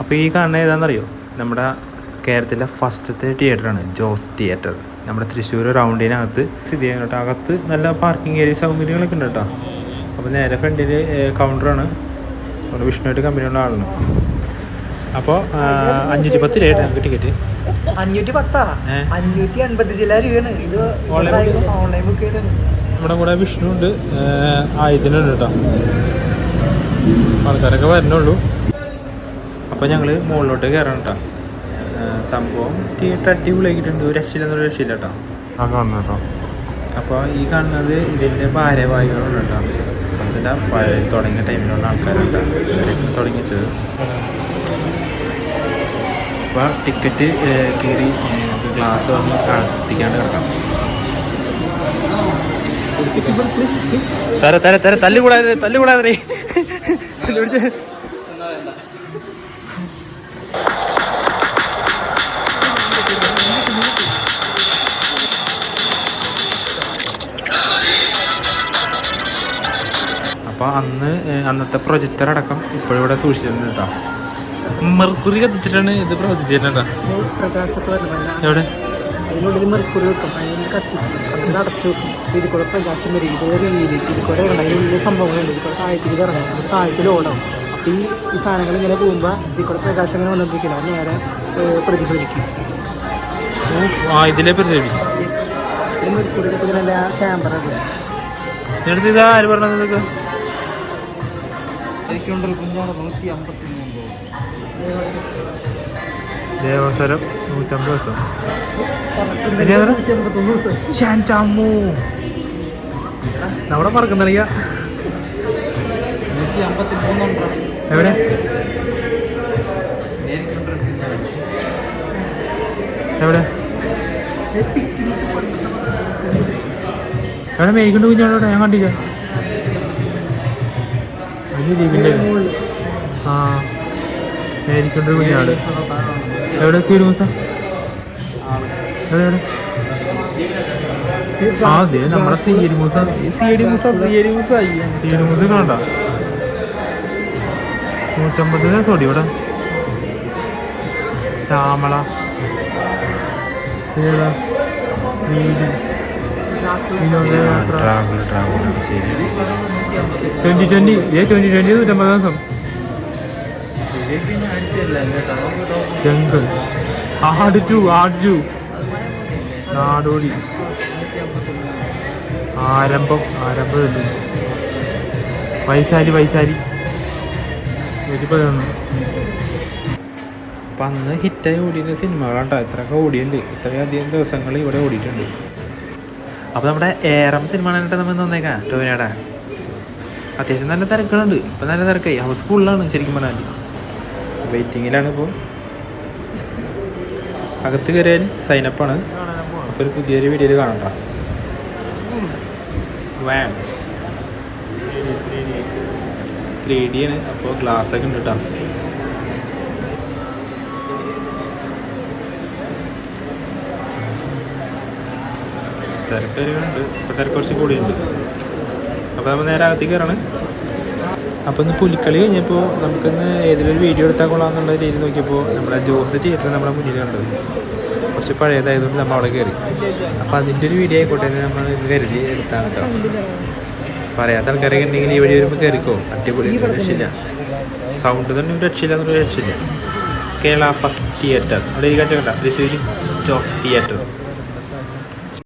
അപ്പോൾ ഈ കാണുന്ന ഏതാണെന്നറിയോ? നമ്മുടെ കേരളത്തിലെ ഫസ്റ്റത്തെ തിയേറ്ററാണ് ജോസ് തിയേറ്റർ. നമ്മുടെ തൃശ്ശൂർ റൗണ്ടിനകത്ത് സ്ഥിതി ചെയ്യുന്ന കേട്ടോ അകത്ത് നല്ല പാർക്കിംഗ് ഏരിയ സൗകര്യങ്ങളൊക്കെ ഉണ്ട് കേട്ടോ. അപ്പോൾ നേരെ ഫ്രണ്ടിൽ കൗണ്ടറാണ് നമ്മുടെ വിഷ്ണുവായിട്ട് കമ്പനിയുള്ള ആളാണ്. അപ്പോൾ അഞ്ഞൂറ്റി പത്ത് രൂപ നമുക്ക് ടിക്കറ്റ് അഞ്ഞൂറ്റി പത്താ ഏ? അഞ്ഞൂറ്റി അൻപത്തി രൂപയാണ്. ഇത് ഓൺലൈൻ ബുക്ക് ചെയ്താണ് നമ്മുടെ കൂടെ വിഷ്ണു ഉണ്ട് ആയിരത്തിനുണ്ട് കേട്ടോ. ആൾക്കാരൊക്കെ വരണുള്ളൂ അപ്പോൾ ഞങ്ങൾ മുകളിലോട്ട് കയറണം കേട്ടോ സംഭവം തിയേറ്റർ അടിപൊളിയാക്കിയിട്ടുണ്ട്. ഒരു രക്ഷയില്ല എന്നൊരു രക്ഷയില്ല കേട്ടോ അപ്പോൾ ഈ കാണുന്നത് ഇതിന്റെ ഭാര്യവാഹികളുണ്ട് കേട്ടോ അതിന്റെ പഴയ തുടങ്ങിയ ടൈമിലുള്ള ആൾക്കാരുണ്ട് തുടങ്ങി. തുടങ്ങിച്ചത്. അപ്പോൾ ടിക്കറ്റ് കയറി ഗ്ലാസ് വന്ന് കത്തിക്കാണ്ട് കിടക്കാം. തര തര തര തല്ലുകൂടാതെ തല്ലുകൂടാതെ അപ്പോൾ അന്ന് അന്നത്തെ പ്രൊജക്ടർ അടക്കം ഇപ്പോഴും ഇവിടെ സൂക്ഷിച്ചിരുന്നു കേട്ടോ. മെർക്കുറി കത്തിച്ചിട്ടാണ് ഇത് പ്രവർത്തിച്ചിരുന്നത് എവിടെ? സംഭവങ്ങളുണ്ട് ഈ സാധനങ്ങൾ ഇങ്ങനെ പോകുമ്പോൾ ഇതിൽ കൂടെ പ്രകാശം ഇങ്ങനെ വന്നുകൊണ്ടിരിക്കില്ല അത് നേരെ ഏഹ്, പ്രതിഫലിക്കും. ഇതിലെ പ്രതിഫലിക്കും. മെർക്കുറി ക്യാമറ ഇത് ആര് പറഞ്ഞത് ഇതൊക്കെ നൂറ്റി അമ്പത്തി മൂന്ന് ദേവസ്വരം നൂറ്റമ്പത് നമ്മുടെ പറക്കുന്നില്ല നൂറ്റി അമ്പത്തി മൂന്നുണ്ടോ എവിടെ? എവിടെ എവിടെ മേയ്ക്കൊണ്ട് കുഞ്ഞോടെ ഞാൻ കണ്ടില്ല. അത് ദ്വീപിന്റെ ആ മേരിക്കൊണ്ടൊരു കുഞ്ഞാട്. എവിടെ സീരുമൂസ എവിടെ എവിടെ? ആ അതെ നമ്മുടെ സീരുമൂസ മൂസ. സീഡിമുസ മൂസ കണ്ട നൂറ്റമ്പത് സോടി ഇവിടെ. ശ്യാമള. ഏതാ വീട്. വിനോദയാത്ര ട്വന്റി ട്വന്റി ഏ ട്വന്റി ട്വന്റി നൂറ്റമ്പത് ദിവസം. ജംഗിൾ. ആട് ടു ആട് ടു. നാടോടി. ആരംഭം ആരംഭം ഇല്ല വൈശാലി വൈശാലി. ഇരുപതൊന്ന് അപ്പം അന്ന് ഹിറ്റായി ഓടിയ സിനിമകളാണ്ടോ ഇത്രയൊക്കെ ഓടിയുണ്ട് ഇത്രയധികം ദിവസങ്ങൾ ഇവിടെ ഓടിയിട്ടുണ്ട്. അപ്പോൾ നമ്മുടെ ഏറം സിനിമ കണ്ടിട്ട് നമ്മൾ തന്നേക്കാം ടോവിനേടാ. അത്യാവശ്യം നല്ല തിരക്കുകളുണ്ട്. ഇപ്പം നല്ല തിരക്കായി. ഹൗസ് സ്കൂളിലാണ് ശരിക്കും പറഞ്ഞാൽ വെയിറ്റിങ്ങിലാണ് ഇപ്പോൾ അകത്ത് കയറിയാൽ സൈനപ്പാണ് അപ്പോൾ ഒരു പുതിയൊരു വീഡിയോയിൽ കാണണ്ട വാം ത്രീ ഡി ആണ്. അപ്പോൾ ഗ്ലാസ് ഒക്കെ ഉണ്ട് കേട്ടോ തിരക്കുണ്ട് ഇപ്പോൾ തിരക്ക് കുറച്ച് കൂടിയുണ്ട് അപ്പോൾ നമ്മൾ നേരെ അകത്തേക്ക് കയറണം. അപ്പോൾ ഇന്ന് പുലിക്കളി കഴിഞ്ഞപ്പോൾ നമുക്കിന്ന് ഏതിലൊരു വീഡിയോ എടുത്താൽ കൊള്ളാം എന്നുള്ള രീതിയിൽ നോക്കിയപ്പോൾ നമ്മുടെ ജോസ് തിയേറ്റർ നമ്മുടെ മുന്നിൽ കണ്ടത്. കുറച്ച് പഴയതായതുകൊണ്ട് നമ്മൾ അവിടെ കയറി. അപ്പോൾ അതിന്റെ ഒരു വീഡിയോ ആയിക്കോട്ടെ നമ്മൾ ഇന്ന് കരുതി എടുത്താണ് കേട്ടോ. പറയാത്ത ആൾക്കാരൊക്കെ ഉണ്ടെങ്കിൽ ഈ വഴി വരുമ്പോൾ കയറിക്കോ. അടിപൊളി. രക്ഷയില്ല. സൗണ്ട് തന്നെ ഒരു രക്ഷയില്ല എന്നൊരു രക്ഷയില്ല. കേരള ഫസ്റ്റ് തിയേറ്റർ അവിടെ ഇരിക്കാൻ ചേട്ടാ തൃശ്ശൂർ ജോസ് തിയേറ്റർ